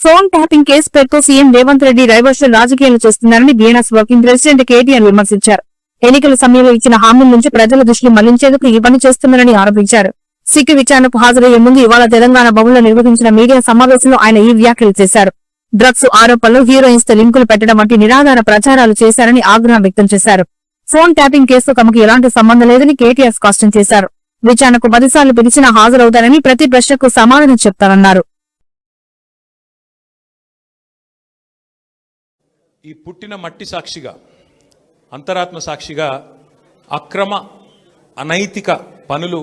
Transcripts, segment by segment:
Phone tapping case పేరుతో CM Revanth Reddy diversion రాజకీయాలు చేస్తున్నారని బీఎన్ఎస్ వర్కింగ్ ప్రెసిడెంట్ కేటీఆర్ విమర్శించారు. ఎన్నికల సమయంలో ఇచ్చిన హామీల నుంచి ప్రజల దృష్టిని మళ్ళించేందుకు ఈ పని చేస్తున్నారని ఆరోపించారు. సిక్కు విచారణకు హాజరయ్యే ముందు ఇవాళ తెలంగాణ భవన్లో నిర్వహించిన మీడియా సమావేశంలో ఆయన ఈ వ్యాఖ్యలు చేశారు. డ్రగ్స్ ఆరోపణలు హీరోయిన్స్తో లింకులు పెట్టడం వంటి నిరాధార ప్రచారాలు చేశారని ఆగ్రహం వ్యక్తం చేశారు. ఫోన్ ట్యాపింగ్ కేసుతో తమకు ఎలాంటి సంబంధం లేదని కేటీఆర్ స్పష్టం చేశారు. విచారణకు పదిసార్లు పిలిచినా హాజరవుతారని ప్రతి ప్రశ్నకు సమాధానం చెప్తారన్నారు ఈ పుట్టిన మట్టి సాక్షిగా అంతరాత్మ సాక్షిగా అక్రమ అనైతిక పనులు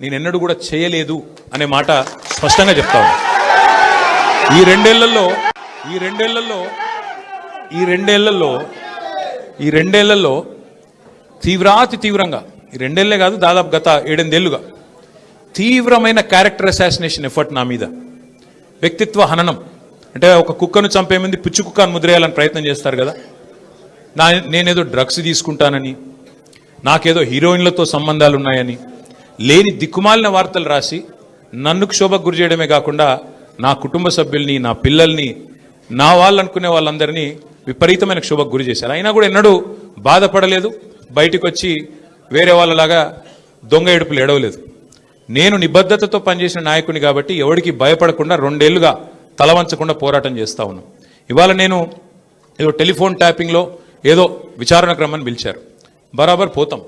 నేనెన్నడూ కూడా చేయలేదు అనే మాట స్పష్టంగా చెప్తాను ఈ రెండేళ్ళలో ఈ రెండేళ్ళలో ఈ రెండేళ్ళలో ఈ రెండేళ్ళలో తీవ్రాతి తీవ్రంగా ఈ రెండేళ్ళే కాదు దాదాపు గత ఏడెనిమిదేళ్ళుగా తీవ్రమైన క్యారెక్టర్ అసాసినేషన్ ఎఫర్ట్ నా మీద. వ్యక్తిత్వ హననం అంటే ఒక కుక్కను చంపే ముందు పిచ్చి కుక్కను ముద్రేయాలని ప్రయత్నం చేస్తారు కదా? నా నేనేదో డ్రగ్స్ తీసుకుంటానని నాకేదో హీరోయిన్లతో సంబంధాలు ఉన్నాయని లేని దిక్కుమాలిన వార్తలు రాసి నన్ను క్షోభకు గురి చేయడమే కాకుండా నా కుటుంబ సభ్యుల్ని నా పిల్లల్ని నా వాళ్ళు అనుకునే వాళ్ళందరినీ విపరీతమైన క్షోభకు గురి చేశారు. అయినా కూడా ఎన్నడూ బాధపడలేదు బయటకు వచ్చి వేరే వాళ్ళలాగా దొంగ ఏడుపులు ఎడవలేదు నేను నిబద్ధతతో పనిచేసిన నాయకుని కాబట్టి ఎవడికి భయపడకుండా రెండేళ్ళుగా తలవంచకుండా పోరాటం చేస్తూ ఉన్నాం. ఇవాళ నేను ఏదో టెలిఫోన్ ట్యాపింగ్లో ఏదో విచారణ క్రమాన్ని పిలిచారు. బరాబర్ పోతాం.